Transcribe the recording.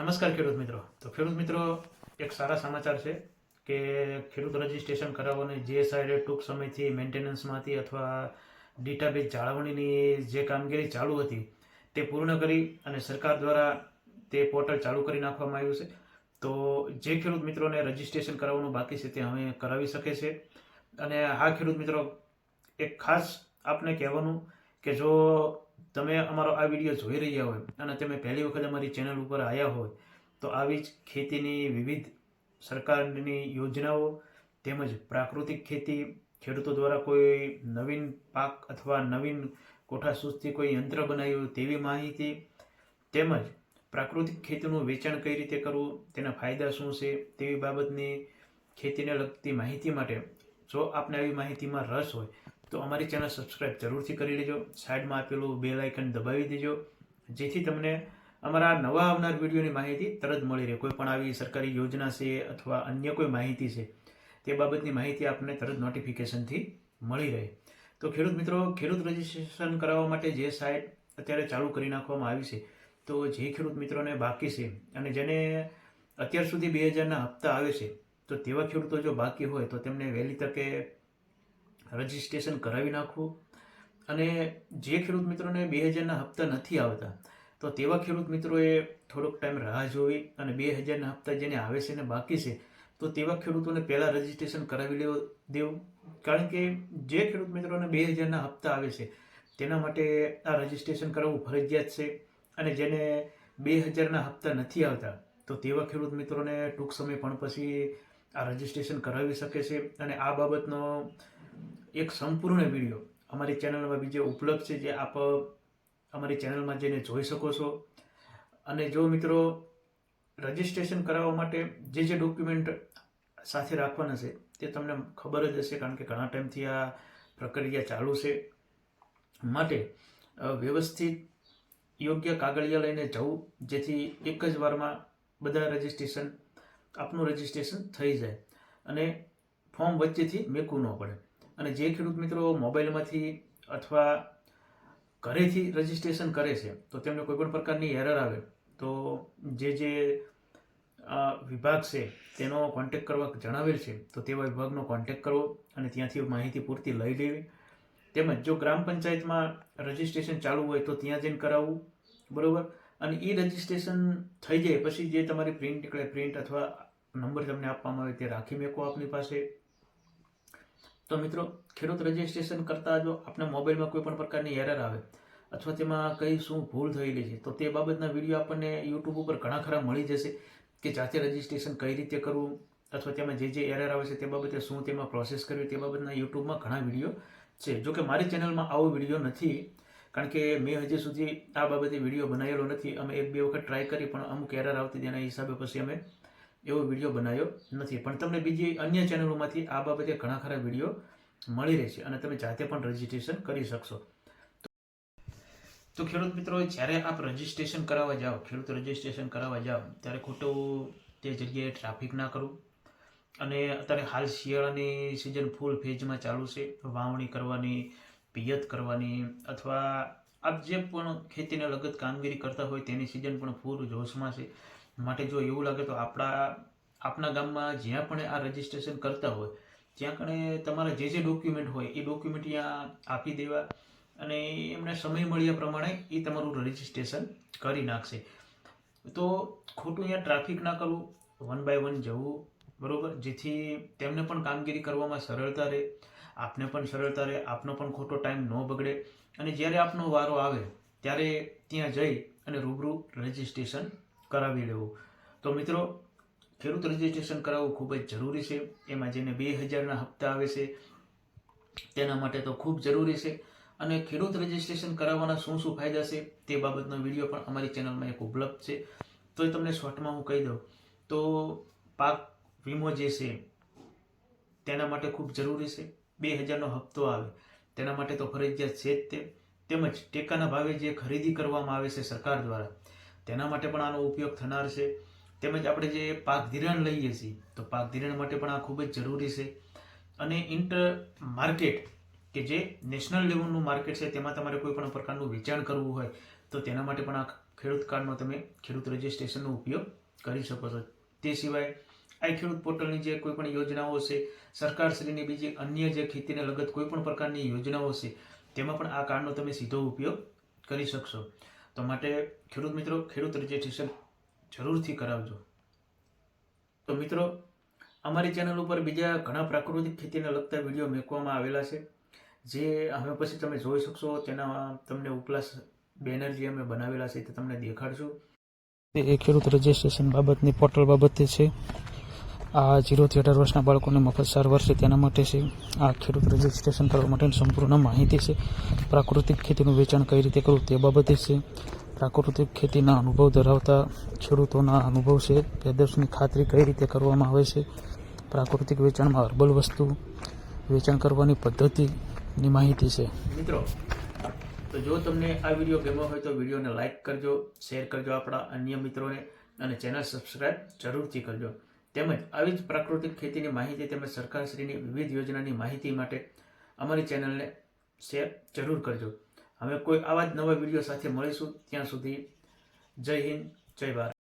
નમસ્કાર ખેડૂત મિત્રો. તો ખેડૂત મિત્રો, એક સારા સમાચાર છે કે ખેડૂત રજીસ્ટ્રેશન કરાવવાની જે સાઈડે ટૂંક સમયથી મેન્ટેનન્સમાંથી અથવા ડેટાબેઝ જાળવણીની જે કામગીરી ચાલુ હતી તે પૂર્ણ કરી અને સરકાર દ્વારા તે પોર્ટલ ચાલુ કરી નાખવામાં આવ્યું છે. તો જે ખેડૂત મિત્રોને રજીસ્ટ્રેશન કરાવવાનું બાકી છે તે હવે કરાવી શકે છે અને હા ખેડૂત મિત્રો, એક ખાસ આપને કહેવાનું કે જો તમે અમારો આ વીડિયો જોઈ રહ્યા હોય અને તમે પહેલી વખત અમારી ચેનલ ઉપર આવ્યા હોય, તો આવી જ ખેતીની વિવિધ સરકારની યોજનાઓ તેમજ પ્રાકૃતિક ખેતી, ખેડૂતો દ્વારા કોઈ નવીન પાક અથવા નવીન કોઠાસૂઝથી કોઈ યંત્ર બનાવ્યું તેવી માહિતી તેમજ પ્રાકૃતિક ખેતીનું વેચાણ કઈ રીતે કરવું, તેના ફાયદા શું છે તેવી બાબતની ખેતીને લગતી માહિતી માટે જો આપને આવી માહિતીમાં રસ હોય તો અમારી ચેનલ સબસ્ક્રાઈબ જરૂરથી કરી લેજો. સાઈડમાં આપેલું બેલ આઇકન દબાવી દેજો. જેથી તમને અમારા નવા આવનાર વિડીયોની માહિતી તરત મળી રહે. કોઈ પણ આવી સરકારી યોજના છે અથવા અન્ય કોઈ માહિતી છે, તે બાબતની માહિતી આપને તરત નોટિફિકેશનથી મળી રહે. તો ખેડૂત મિત્રો, ખેડૂત રજીસ્ટ્રેશન કરાવવા માટે જે સાઇટ અત્યારે ચાલુ કરી નાખવામાં આવી છે, તો જે ખેડૂત મિત્રોને બાકી છે અને જેને અત્યાર સુધી બે હજારના હપ્તા આવે છે, તો તેવા ખેડૂતો જો બાકી હોય તો તેમને વહેલી તકે રજીસ્ટ્રેશન કરાવી નાખવું. અને જે ખેડૂત મિત્રોને બે હજારના હપ્તા નથી આવતા, તો તેવા ખેડૂત મિત્રોએ થોડોક ટાઈમ રાહ જોવી અને બે હજારના હપ્તા જેને આવે છે ને બાકી છે, તો તેવા ખેડૂતોને પહેલાં રજીસ્ટ્રેશન કરાવી લેવું દેવું. કારણ કે જે ખેડૂત મિત્રોને બે હજારના હપ્તા આવે છે, તેના માટે આ રજિસ્ટ્રેશન કરાવવું ફરજિયાત છે. અને જેને બે હજારના હપ્તા નથી આવતા, તો તેવા ખેડૂત મિત્રોને ટૂંક સમય પણ પછી આ રજીસ્ટ્રેશન કરાવી શકે છે. અને આ બાબતનો એક સંપૂર્ણ વીડિયો અમારી ચેનલમાં બીજે ઉપલબ્ધ છે જે આપ અમારી ચેનલમાં જઈને જોઈ શકો છો. અને જો મિત્રો, રજિસ્ટ્રેશન કરાવવા માટે જે જે ડોક્યુમેન્ટ સાથે રાખવાના છે તે તમને ખબર જ હશે, કારણ કે ઘણા ટાઈમથી આ પ્રક્રિયા ચાલુ છે. માટે વ્યવસ્થિત યોગ્ય કાગળિયા લઈને જવું, જેથી એક જ વારમાં બધા રજિસ્ટ્રેશન, આપનું રજિસ્ટ્રેશન થઈ જાય. અને ફોર્મ વચ્ચેથી મેકવું ન પડે. અને જે ખેડૂત મિત્રો મોબાઈલમાંથી અથવા ઘરેથી રજીસ્ટ્રેશન કરે છે, તો તેમને કોઈપણ પ્રકારની એરર આવે, તો જે જે વિભાગ છે તેનો કોન્ટેક કરવા જણાવેલ છે, તો તેવા વિભાગનો કોન્ટેક કરવો અને ત્યાંથી માહિતી પૂરતી લઈ લેવી. તેમજ જો ગ્રામ પંચાયતમાં રજિસ્ટ્રેશન ચાલુ હોય તો ત્યાં જઈને કરાવવું, બરાબર? અને એ રજિસ્ટ્રેશન થઈ જાય પછી જે તમારી પ્રિન્ટ નીકળે પ્રિન્ટ અથવા નંબર તમને આપવામાં આવે તે રાખી મેકો આપની પાસે. તો મિત્રો, ખેડૂત રજીસ્ટ્રેશન કરતાં જો આપણા મોબાઈલમાં કોઈ પણ પ્રકારની એરર આવે, અથવા તેમાં કઈ શું ભૂલ થયેલી છે, તો તે બાબતના વીડિયો આપણને યુટ્યુબ ઉપર ઘણા ખરા મળી જશે કે જાતે રજીસ્ટ્રેશન કઈ રીતે કરવું, અથવા તેમાં જે જે એરર આવે છે તે બાબતે શું તેમાં પ્રોસેસ કરવી, તે બાબતના યુટ્યુબમાં ઘણા વીડિયો છે. જો કે મારી ચેનલમાં આવો વીડિયો નથી, કારણ કે મેં હજી સુધી આ બાબતે વીડિયો બનાવેલો નથી. અમે એક બે વખત ટ્રાય કરી પણ અમુક એરર આવતી તેના હિસાબે પછી અમે એવો વીડિયો બનાવ્યો નથી. પણ તમને બીજી અન્ય ચેનલોમાંથી આ બાબતે ઘણા ખરા વીડિયો મળી રહેશે અને તમે જાતે પણ રજીસ્ટ્રેશન કરી શકશો. તો ખેડૂત મિત્રો, જ્યારે આપ રજીસ્ટ્રેશન કરાવવા જાઓ, ખેડૂત રજીસ્ટ્રેશન કરાવવા જાઓ, ત્યારે ખોટું તે જગ્યાએ ટ્રાફિક ના કરવું અને અત્યારે હાલ શિયાળાની સિઝન ફૂલ ફેજમાં ચાલુ છે. વાવણી કરવાની, પિયત કરવાની અથવા આપ જે પણ ખેતીને લગત કામગીરી કરતા હોય તેની સિઝન પણ ફૂલ જોશમાં છે. માટે જો એવું લાગે તો આપણા, આપના ગામમાં જ્યાં પણ આ રજીસ્ટ્રેશન કરતા હોય, ત્યાં કણે તમારા જે જે ડોક્યુમેન્ટ હોય, એ ડોક્યુમેન્ટ ત્યાં આપી દેવા અને એમને સમય મળ્યા પ્રમાણે એ તમારું રજીસ્ટ્રેશન કરી નાખશે. તો ખોટું અહીંયા ટ્રાફિક ના કરવું વન બાય વન જવું, બરોબર? જેથી તેમને પણ કામગીરી કરવામાં સરળતા રહે, આપને પણ સરળતા રહે, આપનો પણ ખોટો ટાઈમ ન બગડે અને જ્યારે આપનો વારો આવે, ત્યારે ત્યાં જઈ અને રૂબરૂ રજીસ્ટ્રેશન કરાવી લેવું. તો મિત્રો, ખેડૂત રજીસ્ટ્રેશન કરાવવું ખૂબ જ જરૂરી છે. એમાં જેને બે હજારના હપ્તા આવે છે, તેના માટે તો ખૂબ જરૂરી છે. અને ખેડૂત રજીસ્ટ્રેશન કરાવવાના શું શું ફાયદા છે, તે બાબતનો વીડિયો પણ અમારી ચેનલમાં એક ઉપલબ્ધ છે. તો એ તમને શોર્ટમાં હું કહી દઉં. તો પાક વીમો જે છે, તેના માટે ખૂબ જરૂરી છે. બે હજારનો હપ્તો આવે. તેના માટે તો ફરજિયાત છે જ તે. તેમજ ટેકાના ભાવે જે ખરીદી કરવામાં આવે છે સરકાર દ્વારા તેના માટે પણ આનો ઉપયોગ થનાર છે. તેમજ આપણે જે પાક ધિરાણ લઈએ છીએ, તો પાક ધિરાણ માટે પણ આ ખૂબ જ જરૂરી છે. અને ઇન્ટર માર્કેટ કે જે નેશનલ લેવલનું માર્કેટ છે, તેમાં તમારે કોઈ પણ પ્રકારનું વેચાણ કરવું હોય, તો તેના માટે પણ આ ખેડૂત કાર્ડનો તમે ખેડૂત રજિસ્ટ્રેશનનો ઉપયોગ કરી શકો છો. તે સિવાય આ ખેડૂત પોર્ટલની જે કોઈ પણ યોજનાઓ છે, સરકારશ્રીની બીજી અન્ય જે ખેતીને લગત કોઈ પણ પ્રકારની યોજનાઓ છે, તેમાં પણ આ કાર્ડનો તમે સીધો ઉપયોગ કરી શકશો. તો માટે ખેડૂત મિત્રો, ખેડૂત રજિસ્ટ્રેશન જરૂરથી કરાવજો. તો મિત્રો, અમારી ચેનલ ઉપર બીજા ઘણા પ્રાકૃતિક ખેતીને લગતા વીડિયો મૂકવામાં આવેલા છે, જે હવે પછી તમે જોઈ શકશો. તેના તમને ઉપલા બેનર જે અમે બનાવેલા છે તે તમને દેખાડશું. તે ખેડૂત રજિસ્ટ્રેશન બાબતની પોર્ટલ બાબતે છે. આ જીરોથી અઢાર વર્ષના બાળકોને મફત સારવાર છે તેના માટે છે. આ ખેડૂત રજિસ્ટ્રેશન કરવા માટેની સંપૂર્ણ માહિતી છે. પ્રાકૃતિક ખેતીનું વેચાણ કઈ રીતે કરવું તે બાબતે છે. પ્રાકૃતિક ખેતીના અનુભવ ધરાવતા ખેડૂતોના અનુભવ છે. પેદર્શની ખાતરી કઈ રીતે કરવામાં આવે છે. પ્રાકૃતિક વેચાણમાં હર્બલ વસ્તુ વેચાણ કરવાની પદ્ધતિની માહિતી છે. મિત્રો, તો જો તમને આ વીડિયો ગમ્યો હોય તો વિડીયોને લાઇક કરજો, શેર કરજો આપણા અન્ય મિત્રોને અને ચેનલ સબસ્ક્રાઈબ જરૂરથી કરજો. તેમજ આવી જ પ્રાકૃતિક ખેતીની માહિતી તેમજ સરકારશ્રીની વિવિધ યોજનાની માહિતી માટે અમારી ચેનલને શેર જરૂર કરજો. હવે કોઈ આવા જ નવા વીડિયો સાથે મળીશું. ત્યાં સુધી જય હિન્દ, જય ભારત.